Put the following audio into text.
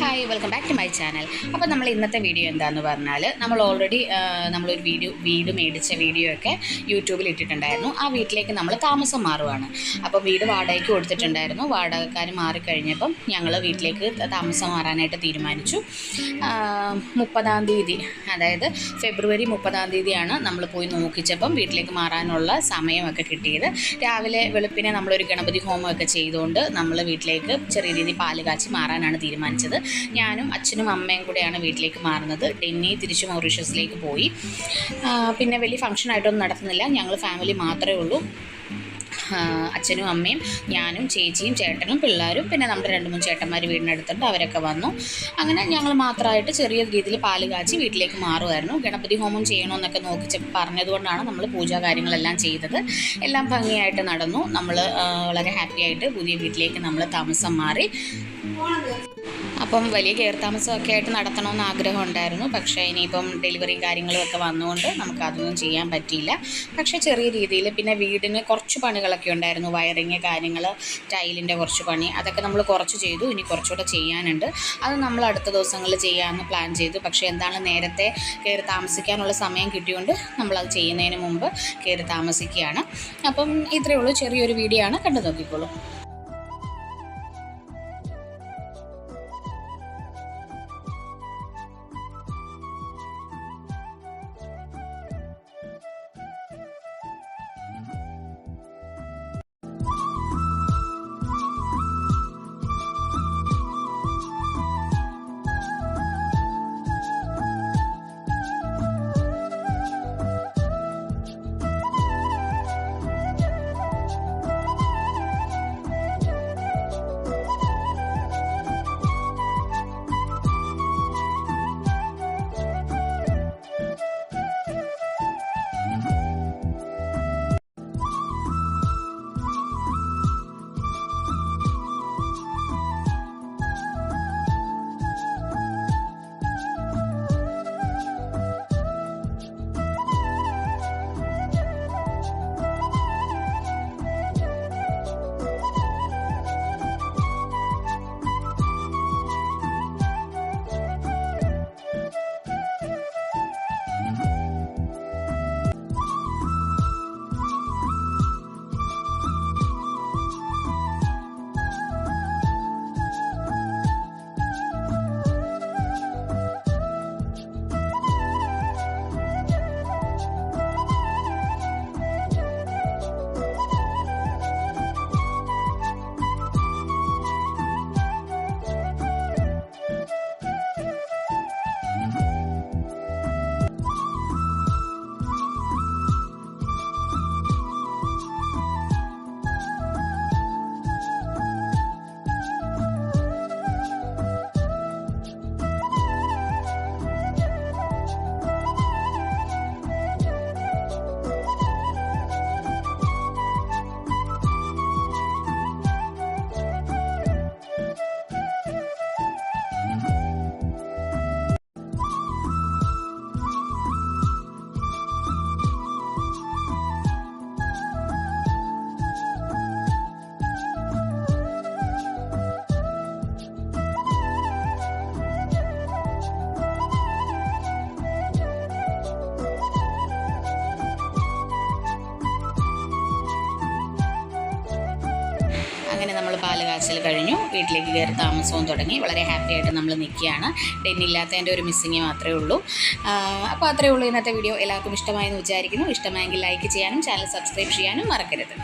Hi welcome back to my channel അപ്പോൾ നമ്മൾ ഇന്നത്തെ വീഡിയോ എന്താണെന്ന് പറഞ്ഞാൽ നമ്മൾ ഓൾറെഡി നമ്മളൊരു വീഡിയോ വീട് മേടിച്ച വീഡിയോ ഒക്കെ യൂട്യൂബിൽ ഇട്ടിട്ടുണ്ടായിരുന്നു. ആ വീട്ടിലേക്ക് നമ്മൾ താമസം മാറുവാണ്. അപ്പോൾ വീട് വാടകയ്ക്ക് കൊടുത്തിട്ടുണ്ടായിരുന്നു. വാടകക്കാർ മാറിക്കഴിഞ്ഞപ്പം ഞങ്ങൾ വീട്ടിലേക്ക് താമസം മാറാനായിട്ട് തീരുമാനിച്ചു. മുപ്പതാം തീയതി അതായത് ഫെബ്രുവരി മുപ്പതാം തീയതിയാണ് നമ്മൾ പോയി നോക്കിച്ചപ്പം വീട്ടിലേക്ക് മാറാനുള്ള സമയമൊക്കെ കിട്ടിയത്. രാവിലെ വെളുപ്പിനെ നമ്മളൊരു ഗണപതി ഹോമമൊക്കെ ചെയ്തുകൊണ്ട് നമ്മൾ വീട്ടിലേക്ക് ചെറിയ രീതിയിൽ പാൽ കാച്ചി മാറാനാണ് തീരുമാനിച്ചത്. ഞാനും അച്ഛനും അമ്മയും കൂടെയാണ് വീട്ടിലേക്ക് മാറുന്നത്. ഡെന്നി തിരിച്ച് മൗറീഷ്യസിലേക്ക് പോയി. പിന്നെ വലിയ ഫംഗ്ഷനായിട്ടൊന്നും നടത്തുന്നില്ല. ഞങ്ങൾ ഫാമിലി മാത്രമേ ഉള്ളൂ. അച്ഛനും അമ്മയും ഞാനും ചേച്ചിയും ചേട്ടനും പിള്ളേരും പിന്നെ നമ്മുടെ രണ്ട് മൂന്ന് ചേട്ടന്മാർ വീടിനടുത്തുണ്ട്. അവരൊക്കെ വന്നു. അങ്ങനെ ഞങ്ങൾ മാത്രമായിട്ട് ചെറിയ രീതിയിൽ പാൽ കാച്ചി വീട്ടിലേക്ക് മാറുമായിരുന്നു ഗണപതി ഹോമം ചെയ്യണമെന്നൊക്കെ നോക്കി പറഞ്ഞതുകൊണ്ടാണ് നമ്മൾ പൂജാ കാര്യങ്ങളെല്ലാം ചെയ്തത്. എല്ലാം ഭംഗിയായിട്ട് നടന്നു. നമ്മൾ വളരെ ഹാപ്പിയായിട്ട് പുതിയ വീട്ടിലേക്ക് നമ്മൾ താമസം മാറി. അപ്പം വലിയ കെയർ താമസമൊക്കെ ആയിട്ട് നടത്തണമെന്ന് ആഗ്രഹം ഉണ്ടായിരുന്നു പക്ഷേ ഇനിയിപ്പം ഡെലിവറിയും കാര്യങ്ങളും ഒക്കെ വന്നുകൊണ്ട് നമുക്ക് അതൊന്നും ചെയ്യാൻ പറ്റിയില്ല. പക്ഷേ ചെറിയ രീതിയിൽ പിന്നെ വീടിന് കുറച്ച് പണികളൊക്കെ ഉണ്ടായിരുന്നു. വയറിങ് കാര്യങ്ങൾ ടൈലിന്റെ കുറച്ച് പണി അതൊക്കെ നമ്മൾ കുറച്ച് ചെയ്തു. ഇനി കുറച്ചുകൂടെ ചെയ്യാനുണ്ട്. അത് നമ്മൾ അടുത്ത ദിവസങ്ങളിൽ ചെയ്യാമെന്ന് പ്ലാൻ ചെയ്തു. പക്ഷേ എന്താണ് നേരത്തെ കയറി താമസിക്കാനുള്ള സമയം കിട്ടിയോണ്ട് നമ്മളത് ചെയ്യുന്നതിന് മുമ്പ് കയറി താമസിക്കുകയാണ്. അപ്പം ഇത്രയേ ഉള്ളൂ. ചെറിയൊരു വീഡിയോ ആണ്. കണ്ടു നോക്കിക്കോളൂ. അങ്ങനെ നമ്മൾ പാൽ കഴിഞ്ഞു. വീട്ടിലേക്ക് കയറി താമസവും തുടങ്ങി. വളരെ ഹാപ്പി ആയിട്ട് നമ്മൾ നിൽക്കുകയാണ്. ഡെന്നില്ലാത്തതിന്റെ ഒരു മിസ്സിങ് മാത്രമേ ഉള്ളൂ. അപ്പോൾ അത്രയേ ഉള്ളൂ ഇന്നത്തെ വീഡിയോ എല്ലാവർക്കും ഇഷ്ടമായെന്ന് വിചാരിക്കുന്നു. ഇഷ്ടമായെങ്കിൽ ലൈക്ക് ചെയ്യാനും ചാനൽ സബ്സ്ക്രൈബ് ചെയ്യാനും മറക്കരുത്.